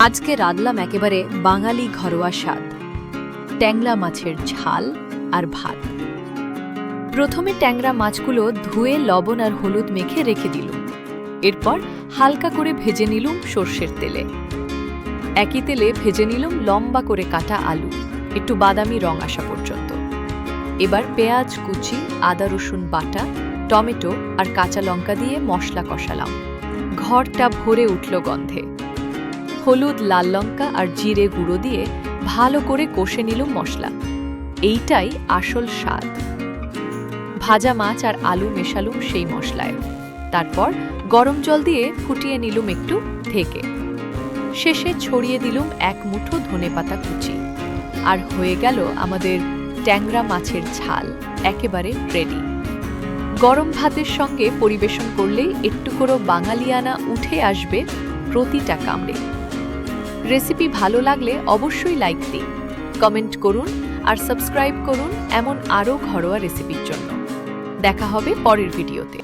আজকে রাঁধলাম একেবারে বাঙালি ঘরোয়া স্বাদ। ট্যাংরা মাছের ঝাল আর ভাত। প্রথমে ট্যাংরা মাছগুলো ধুয়ে, লবণ আর হলুদ মেখে রেখে দিল এরপর হালকা করে ভেজে নিলুম সর্ষের তেলে। একই তেলে ভেজে নিলুম লম্বা করে কাটা আলু, একটু বাদামি রং আসা পর্যন্ত। এবার পেঁয়াজ, কুচি, আদা, রসুন বাটা, টমেটো আর কাঁচা লঙ্কা দিয়ে মশলা কষালাম। ঘরটা ভরে উঠল গন্ধে। হলুদ, লাল লঙ্কা আর জিরে গুঁড়ো দিয়ে ভালো করে কষে নিলুম মশলা। এইটাই আসল স্বাদ। ভাজা মাছ আর আলু মেশালুম সেই মশলায়। তারপর গরম জল দিয়ে ফুটিয়ে নিলুম একটু থেকে শেষে ছড়িয়ে দিলুম এক মুঠো ধনেপাতা কুচি। আর হয়ে গেল আমাদের ট্যাংরা মাছের ঝাল, একেবারে রেডি গরম ভাতের সঙ্গে পরিবেশন করলেই একটু করে বাঙালিয়ানা উঠে আসবে প্রতিটা কামড়ে। রেসিপি ভালো লাগলে অবশ্যই লাইক দিন, কমেন্ট করুন আর সাবস্ক্রাইব করুন এমন আরও ঘরোয়া রেসিপির জন্য। দেখা হবে পরের ভিডিওতে।